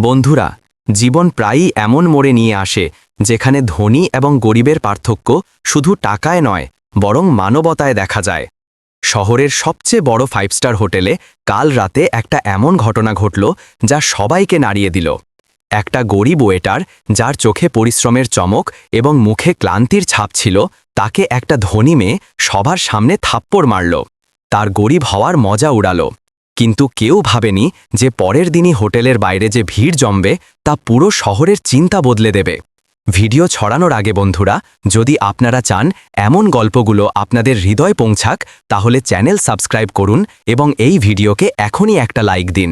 বন্ধুরা, জীবন প্রায়ই এমন মোড়ে নিয়ে আসে, যেখানে ধনী এবং গরিবের পার্থক্য শুধু টাকায় নয়, বরং মানবতায় দেখা যায়। শহরের সবচেয়ে বড় ফাইভ স্টার হোটেলে কাল রাতে একটা এমন ঘটনা ঘটল যা সবাইকে নাড়িয়ে দিল। একটা গরিব ওয়েটার যার চোখে পরিশ্রমের চমক এবং মুখে ক্লান্তির ছাপ ছিল, তাকে একটা ধনী মেয়ে সবার সামনে থাপ্পড় মারল। তার গরিব হওয়ার মজা উড়াল। কিন্তু কেউ ভাবেনি যে পরের দিনই হোটেলের বাইরে যে ভিড় জমবে তা পুরো শহরের চিন্তা বদলে দেবে। ভিডিও ছড়ানোর আগে বন্ধুরা, যদি আপনারা চান এমন গল্পগুলো আপনাদের হৃদয় পৌঁছাক, তাহলে চ্যানেল সাবস্ক্রাইব করুন এবং এই ভিডিওকে এখনই একটা লাইক দিন।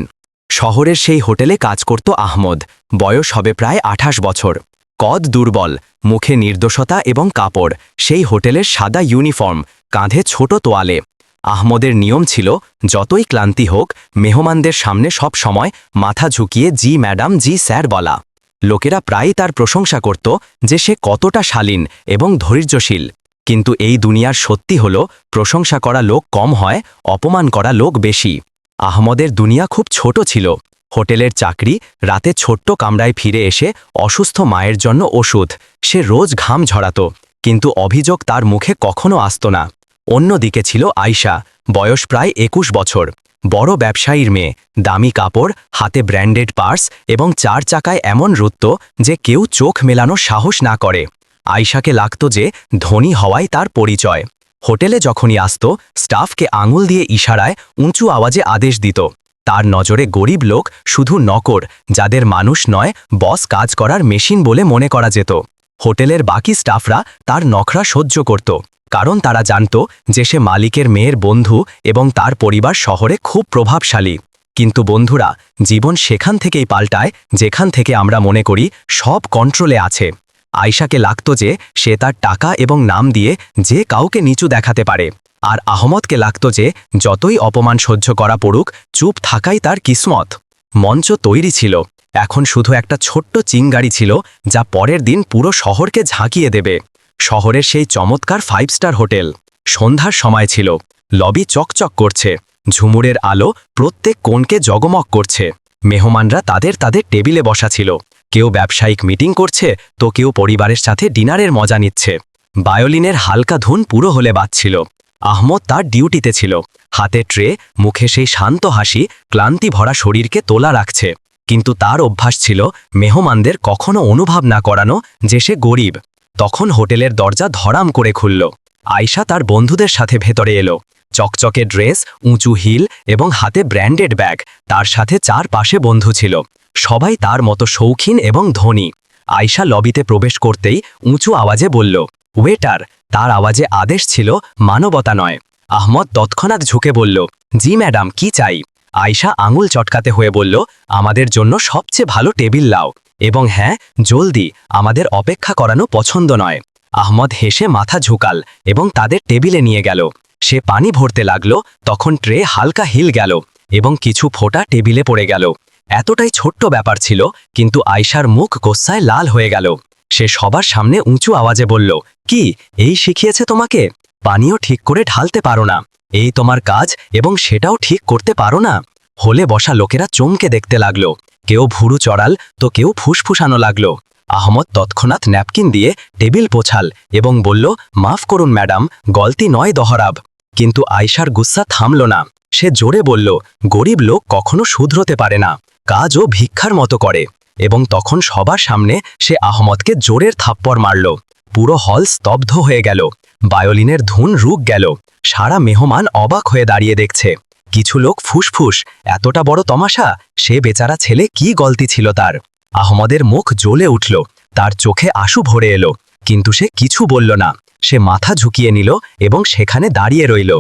শহরের সেই হোটেলে কাজ করত আহমদ, বয়স হবে প্রায় আঠাশ বছর। কদ দুর্বল, মুখে নির্দোষতা এবং কাপড়, সেই হোটেলের সাদা ইউনিফর্ম, কাঁধে ছোট তোয়ালে। আহমদের নিয়ম ছিল, যতই ক্লান্তি হোক, মেহমানদের সামনে সব সময় মাথা ঝুঁকিয়ে জি ম্যাডাম, জি স্যার বলা। লোকেরা প্রায়ই তার প্রশংসা করত যে সে কতটা শালীন এবং ধৈর্যশীল। কিন্তু এই দুনিয়ার সত্যি হল, প্রশংসা করা লোক কম হয়, অপমান করা লোক বেশি। আহমদের দুনিয়া খুব ছোট ছিল। হোটেলের চাকরি, রাতে ছোট্ট কামরায় ফিরে এসে অসুস্থ মায়ের জন্য ওষুধ। সে রোজ ঘাম ঝরাত, কিন্তু অভিযোগ তার মুখে কখনো আসত না। অন্যদিকে ছিল আয়শা, বয়স প্রায় একুশ বছর। বড় ব্যবসায়ীর মেয়ে, দামি কাপড়, হাতে ব্র্যান্ডেড পার্স এবং চার চাকায় এমন রুত্ত যে কেউ চোখ মেলানো সাহস না করে। আয়শাকে লাগত যে ধনী হওয়াই তার পরিচয়। হোটেলে যখনই আসত, স্টাফকে আঙুল দিয়ে ইশারায় উঁচু আওয়াজে আদেশ দিত। তার নজরে গরিব লোক শুধু নকর, যাদের মানুষ নয়, বস কাজ করার মেশিন বলে মনে করা যেত। হোটেলের বাকি স্টাফরা তার নখরা সহ্য করত। কারণ তারা জানত যে সে মালিকের মেয়ের বন্ধু এবং তার পরিবার শহরে খুব প্রভাবশালী। কিন্তু বন্ধুরা, জীবন সেখান থেকেই পাল্টায়, যেখান থেকে আমরা মনে করি সব কন্ট্রোলে আছে। আয়শাকে লাগত যে সে তার টাকা এবং নাম দিয়ে যে কাউকে নিচু দেখাতে পারে। আর আহমদকে লাগত যে যতই অপমান সহ্য করা পড়ুক, চুপ থাকাই তার কিসমত। মঞ্চ তৈরি ছিল। এখন শুধু একটা ছোট্ট চিংগাড়ি ছিল, যা পরের দিন পুরো শহরকে ঝাঁকিয়ে দেবে। শহরের সেই চমৎকার ফাইভ স্টার হোটেল। সন্ধ্যার সময় ছিল। লবি চকচক করছে। ঝুমুরের আলো প্রত্যেক কোণকে জগমগ করছে। মেহমানরা তাদের তাদের টেবিলে বসা ছিল। কেউ ব্যবসায়িক মিটিং করছে তো কেউ পরিবারের সাথে ডিনারের মজা নিচ্ছে। বায়োলিনের হালকা ধুন পুরো হলে বাজছিল আহমদ তার ডিউটিতে ছিল। হাতে ট্রে, মুখে সেই শান্ত হাসি, ক্লান্তি ভরা শরীরকে তোলা রাখছে। কিন্তু তার অভ্যাস ছিল মেহমানদের কখনো অনুভব না করানো যে সে গরিব। তখন হোটেলের দরজা ধরাম করে খুলল। আয়শা তার বন্ধুদের সাথে ভেতরে এলো। চকচকে ড্রেস, উঁচু হিল এবং হাতে ব্র্যান্ডেড ব্যাগ। তার সাথে চার পাশে বন্ধু ছিল। সবাই তার মতো শৌখিন এবং ধনী। আয়শা লবিতে প্রবেশ করতেই উঁচু আওয়াজে বলল, ওয়েটার। তার আওয়াজে আদেশ ছিল মানবতা নয়। আহমদ তৎক্ষণাৎ ঝুঁকে বলল, জি ম্যাডাম, কি চাই? আয়শা আঙুল চটকাতে হয়ে বলল, আমাদের জন্য সবচেয়ে ভালো টেবিল লাও। এবং হ্যাঁ জলদি, আমাদের অপেক্ষা করানো পছন্দ নয়। আহমদ হেসে মাথা ঝুকাল এবং তাদের টেবিলে নিয়ে গেল। সে পানি ভরতে লাগল, তখন ট্রে হালকা হিল গেল এবং কিছু ফোঁটা টেবিলে পড়ে গেল। এতটাই ছোট্ট ব্যাপার ছিল, কিন্তু আয়শার মুখ গোস্সায় লাল হয়ে গেল। সে সবার সামনে উঁচু আওয়াজে বলল, কি, এই শিখিয়েছে তোমাকে? পানীয় ঠিক করে ঢালতে পারো না। এই তোমার কাজ এবং সেটাও ঠিক করতে পারো না? হলে বসা লোকেরা চমকে দেখতে লাগল। কেউ ভুরু চড়াল, তো কেউ ফুসফুসানো লাগল। আহমদ তৎক্ষণাৎ ন্যাপকিন দিয়ে টেবিল পোছাল এবং বলল, মাফ করুন, ম্যাডাম, গলতি নয় দহরাব। কিন্তু আয়সার গুস্সা থামল না। সে জোরে বলল, গরিব লোক কখনো শুধরতে পারে না কাজও ভিক্ষার মতো করে। এবং তখন সবার সামনে সে আহমদকে জোরের থাপ্পড় মারল। পুরো হল স্তব্ধ হয়ে গেল। বায়োলিনের ধুন রুক গেল। সারা মেহমান অবাক হয়ে দাঁড়িয়ে দেখছে। কিছু লোক ফুসফুস, এতটা বড় তমাশা, সে বেচারা ছেলে কি গলতি ছিল তার। আহমদের মুখ জ্বলে উঠল, তার চোখে আশু ভরে এলো, কিন্তু সে কিছু বলল না। সে মাথা ঝুঁকিয়ে নিল এবং সেখানে দাঁড়িয়ে রইল।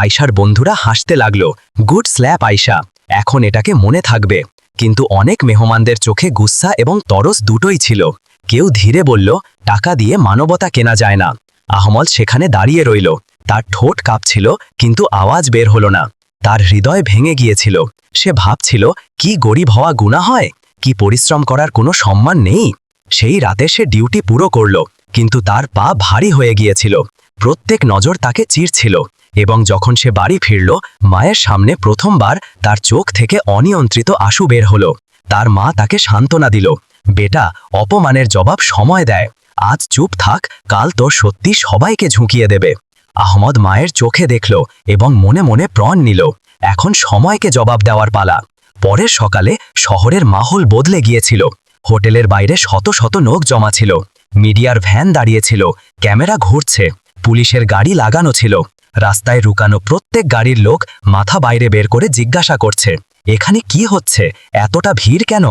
আয়শার বন্ধুরা হাসতে লাগল, গুড স্ল্যাপ, আয়শা, এখন এটাকে মনে থাকবে। কিন্তু অনেক মেহমানদের চোখে গুস্সা এবং তরস দুটোই ছিল। কেউ ধীরে বলল, টাকা দিয়ে মানবতা কেনা যায় না। আহমদ সেখানে দাঁড়িয়ে রইল, তার ঠোঁট কাঁপছিল, কিন্তু আওয়াজ বের হলো না। তার হৃদয় ভেঙে গিয়েছিল। সে ভাবছিল, কি গরিব হওয়া গুণা হয়? কি পরিশ্রম করার কোনো সম্মান নেই? সেই রাতে সে ডিউটি পুরো করল, কিন্তু তার পা ভারী হয়ে গিয়েছিল। প্রত্যেক নজর তাকে চিরছিল এবং যখন সে বাড়ি ফিরল, মায়ের সামনে প্রথমবার তার চোখ থেকে অনিয়ন্ত্রিত আশু বের হল। তার মা তাকে সান্ত্বনা দিল, বেটা, অপমানের জবাব সময় দেয়। আজ চুপ থাক, কাল তোর সত্যি সবাইকে ঝুঁকিয়ে দেবে। আহমদ মায়ের চোখে দেখল এবং মনে মনে প্রণ নিল। এখন সময়কে জবাব দেওয়ার পালা। পরের সকালে শহরের মাহল বদলে গিয়েছিল। হোটেলের বাইরে শত শত লোক জমা ছিল। মিডিয়ার ভ্যান দাঁড়িয়েছিল। ক্যামেরা ঘুরছে। পুলিশের গাড়ি লাগানো ছিল। রাস্তায় রুকানো প্রত্যেক গাড়ির লোক মাথা বাইরে বের করে জিজ্ঞাসা করছে, এখানে কি হচ্ছে? এতটা ভিড় কেন?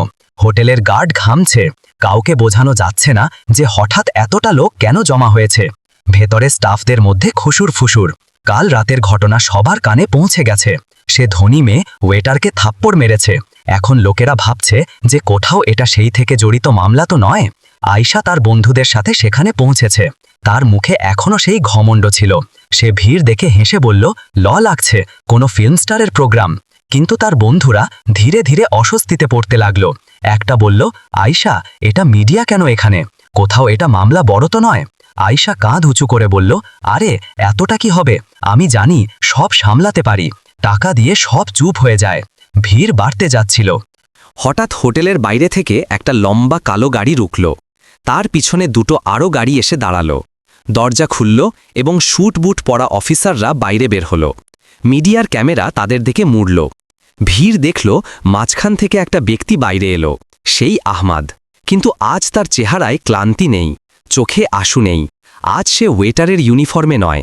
হোটেলের গার্ড ঘামছে। কাউকে বোঝানো যাচ্ছে না যে হঠাৎ এতটা লোক কেন জমা হয়েছে। ভেতরে স্টাফদের মধ্যে খুশুর ফুসুর। কাল রাতের ঘটনা সবার কানে পৌঁছে গেছে। সে ধনী মেয়ে ওয়েটারকে থাপ্পড় মেরেছে। এখন লোকেরা ভাবছে যে কোথাও এটা সেই থেকে জড়িত মামলা তো নয়। আয়শা তার বন্ধুদের সাথে সেখানে পৌঁছেছে। তার মুখে এখনও সেই ঘমণ্ড ছিল। সে ভিড় দেখে হেসে বলল, ল লাগছে, কোনো ফিল্ম স্টারের প্রোগ্রাম কিন্তু তার বন্ধুরা ধীরে ধীরে অস্বস্তিতে পড়তে লাগল। একটা বলল, আয়শা, এটা মিডিয়া কেন এখানে? কোথাও এটা মামলা বড় তো নয়? আয়শা কাঁধ উঁচু করে বলল, আরে, এতটা কি হবে? আমি জানি, সব সামলাতে পারি। টাকা দিয়ে সব চুপ হয়ে যায়। ভিড় বাড়তে যাচ্ছিল। হঠাৎ হোটেলের বাইরে থেকে একটা লম্বা কালো গাড়ি রুকল। তার পিছনে দুটো আরও গাড়ি এসে দাঁড়াল। দরজা খুলল এবং শুট বুট পরা অফিসাররা বাইরে বের হলো। মিডিয়ার ক্যামেরা তাদের দিকে মুড়ল। ভিড় দেখল মাঝখান থেকে একটা ব্যক্তি বাইরে এলো। সেই আহমাদ। কিন্তু আজ তার চেহারায় ক্লান্তি নেই। চোখে আশু নেই। আজ সে ওয়েটারের ইউনিফর্মে নয়।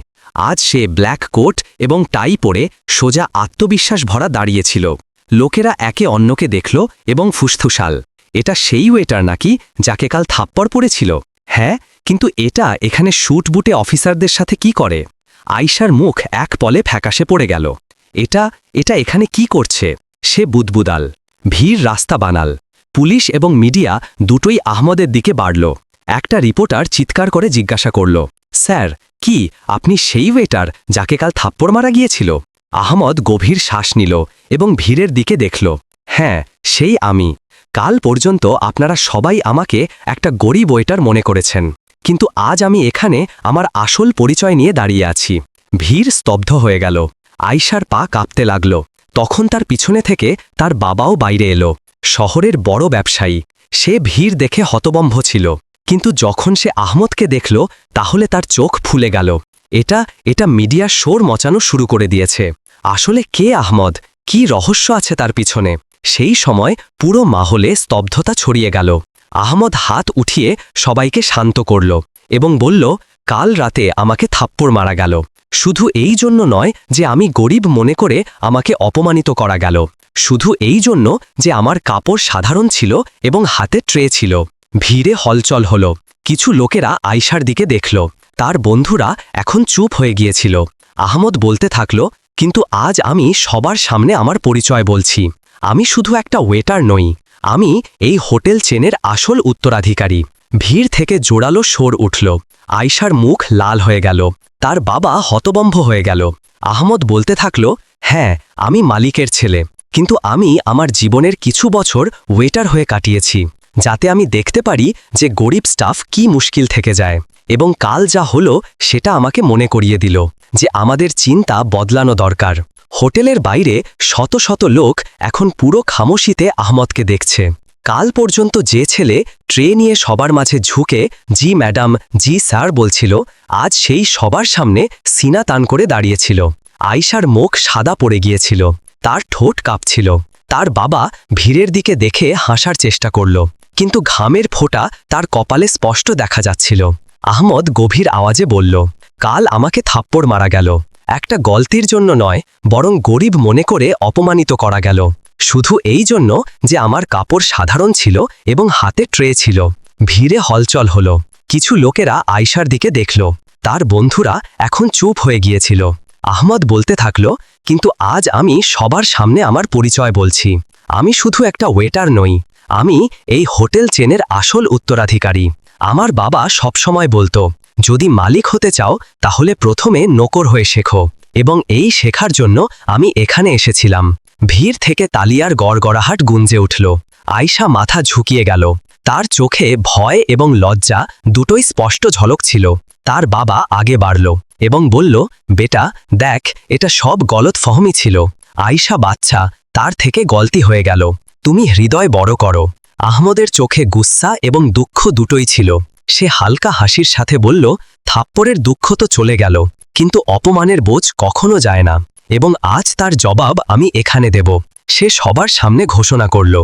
আজ সে ব্ল্যাক কোট এবং টাই পরে সোজা আত্মবিশ্বাস ভরা দাঁড়িয়েছিল। লোকেরা একে অন্যকে দেখল এবং ফুসফুসাল। এটা সেই ওয়েটার নাকি যাকে কাল থাপ্পড় পড়েছিল? হ্যাঁ কিন্তু এটা এখানে শুট বুটে অফিসারদের সাথে কি করে? আইসার মুখ এক পলে ফ্যাকাশে পড়ে গেল। এটা এটা এখানে কি করছে? সে বুদবুদাল। ভিড় রাস্তা বানাল। পুলিশ এবং মিডিয়া দুটোই আহমদের দিকে বাড়ল। একটা রিপোর্টার চিৎকার করে জিজ্ঞাসা করল, স্যার, কি আপনি সেই ওয়েটার যাকে কাল থাপ্পড় মারা গিয়েছিল? আহমদ গভীর শ্বাস নিল এবং ভিড়ের দিকে দেখল হ্যাঁ সেই আমি। কাল পর্যন্ত আপনারা সবাই আমাকে একটা গরিব ওয়েটার মনে করেছেন, কিন্তু আজ আমি এখানে আমার আসল পরিচয় নিয়ে দাঁড়িয়ে আছি। ভিড় স্তব্ধ হয়ে গেল। আয়সার পা কাঁপতে লাগল। তখন তার পিছনে থেকে তার বাবাও বাইরে এলো। শহরের বড় ব্যবসায়ী। সে ভিড় দেখে হতবম্ভ ছিল। কিন্তু যখন সে আহমদকে দেখল, তাহলে তার চোখ ফুলে গেল। এটা এটা মিডিয়া শোর মচানো শুরু করে দিয়েছে। আসলে কে আহমদ? কি রহস্য আছে তার পিছনে? সেই সময় পুরো মাহলে স্তব্ধতা ছড়িয়ে গেল। আহমদ হাত উঠিয়ে সবাইকে শান্ত করল এবং বলল, কাল রাতে আমাকে থাপ্পড় মারা গেল। শুধু এই জন্য নয় যে আমি গরিব মনে করে আমাকে অপমানিত করা গেল। শুধু এই জন্য যে আমার কাপড় সাধারণ ছিল এবং হাতে ট্রে ছিল। ভিড়ে হলচল হল। কিছু লোকেরা আয়সার দিকে দেখল। তার বন্ধুরা এখন চুপ হয়ে গিয়েছিল। আহমদ বলতে থাকল, কিন্তু আজ আমি সবার সামনে আমার পরিচয় বলছি। আমি শুধু একটা ওয়েটার নই। আমি এই হোটেল চেনের আসল উত্তরাধিকারী। ভিড় থেকে জোরালো সোর উঠল। আয়সার মুখ লাল হয়ে গেল। তার বাবা হতবম্ভ হয়ে গেল। আহমদ বলতে থাকল হ্যাঁ আমি মালিকের ছেলে। কিন্তু আমি আমার জীবনের কিছু বছর ওয়েটার হয়ে কাটিয়েছি। যাতে আমি দেখতে পারি যে গরিব স্টাফ কি মুশকিল থেকে যায়। এবং কাল যা হলো, সেটা আমাকে মনে করিয়ে দিল যে আমাদের চিন্তা বদলানো দরকার। হোটেলের বাইরে শত শত লোক এখন পুরো খামোশিতে আহমদকে দেখছে। কাল পর্যন্ত যে ছেলে ট্রে নিয়ে সবার মাঝে ঝুঁকে, জি, ম্যাডাম, জি, স্যার বলছিল, আজ সেই সবার সামনে সিনা তান করে দাঁড়িয়েছিল। আয়সার মুখ সাদা পড়ে গিয়েছিল। তার ঠোঁট কাঁপছিল। তার বাবা ভিড়ের দিকে দেখে হাসার চেষ্টা করল। কিন্তু ঘামের ফোঁটা তার কপালে স্পষ্ট দেখা যাচ্ছিল। আহমদ গভীর আওয়াজে বলল, কাল আমাকে থাপ্পড় মারা গেল। একটা গলতির জন্য নয়, বরং গরিব মনে করে অপমানিত করা গেল। শুধু এই জন্য যে আমার কাপড় সাধারণ ছিল এবং হাতে ট্রে ছিল। ভিড়ে হলচল হল। কিছু লোকেরা আয়সার দিকে দেখল। তার বন্ধুরা এখন চুপ হয়ে গিয়েছিল। আহমদ বলতে থাকল, কিন্তু আজ আমি সবার সামনে আমার পরিচয় বলছি। আমি শুধু একটা ওয়েটার নই। আমি এই হোটেল চেনের আসল উত্তরাধিকারী। আমার বাবা সবসময় বলতো, যদি মালিক হতে চাও, তাহলে প্রথমে নকর হয়ে শেখো এবং এই শেখার জন্য আমি এখানে এসেছিলাম। ভিড় থেকে তালিয়ার গড়গড়াহাট গুঞ্জে উঠল। আয়শা মাথা ঝুঁকিয়ে গেল। তার চোখে ভয় এবং লজ্জা দুটোই স্পষ্ট ঝলক ছিল। তার বাবা আগে বাড়ল এবং বলল, বেটা, দেখ, এটা সব গলত ফহমি ছিল। আয়শা বাচ্চা, তার থেকে গলতি হয়ে গেল। তুমি হৃদয় বড় করো। আহমদের চোখে গুস্সা এবং দুঃখ দুটোই ছিল। সে হালকা হাসির সাথে বলল, থাপ্পড়ের দুঃখ তো চলে গেল, কিন্তু অপমানের বোঝ কখনো যায় না, এবং আজ তার জবাব আমি এখানে দেব। সে সবার সামনে ঘোষণা করল,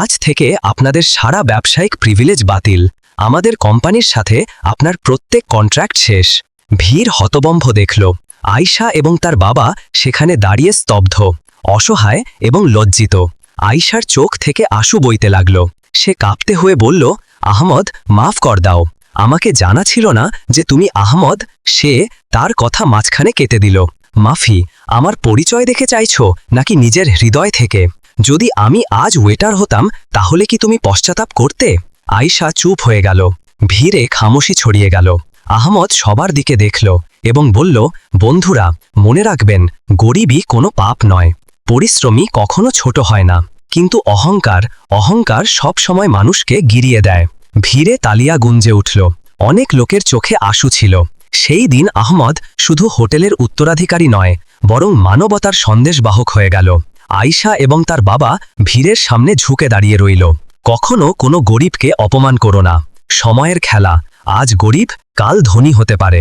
আজ থেকে আপনাদের সারা ব্যবসায়িক প্রিভিলেজ বাতিল। আমাদের কোম্পানির সাথে আপনার প্রত্যেক কন্ট্রাক্ট শেষ। ভিড় হতবম্ভ দেখল। আয়শা এবং তার বাবা সেখানে দাঁড়িয়ে স্তব্ধ, অসহায় এবং লজ্জিত। আয়শার চোখ থেকে আশু বইতে লাগল। সে কাঁপতে হয়ে বলল, আহমদ, মাফ কর দাও। আমাকে জানা ছিল না যে তুমি আহমদ। সে তার কথা মাঝখানে কেটে দিল। মাফি, আমার পরিচয় দেখে চাইছো নাকি নিজের হৃদয় থেকে? যদি আমি আজ ওয়েটার হতাম, তাহলে কি তুমি পশ্চাতাপ করতে? আয়শা চুপ হয়ে গেল। ভিড়ে খামোশি ছড়িয়ে গেল। আহমদ সবার দিকে দেখল এবং বলল, বন্ধুরা, মনে রাখবেন, গরিবই কোনো পাপ নয়। পরিশ্রমী কখনো ছোট হয় না। কিন্তু অহংকার অহংকার সব সময় মানুষকে গিরিয়ে দেয়। ভিড়ে তালিয়া গুঞ্জে উঠল। অনেক লোকের চোখে আশু ছিল। সেই দিন আহমদ শুধু হোটেলের উত্তরাধিকারী নয়, বরং মানবতার সন্দেশবাহক হয়ে গেল। আয়শা এবং তার বাবা ভিড়ের সামনে ঝুঁকে দাঁড়িয়ে রইল। কখনো কোনো গরিবকে অপমান করো না। সময়ের খেলা। আজ গরিব, কাল ধনী হতে পারে।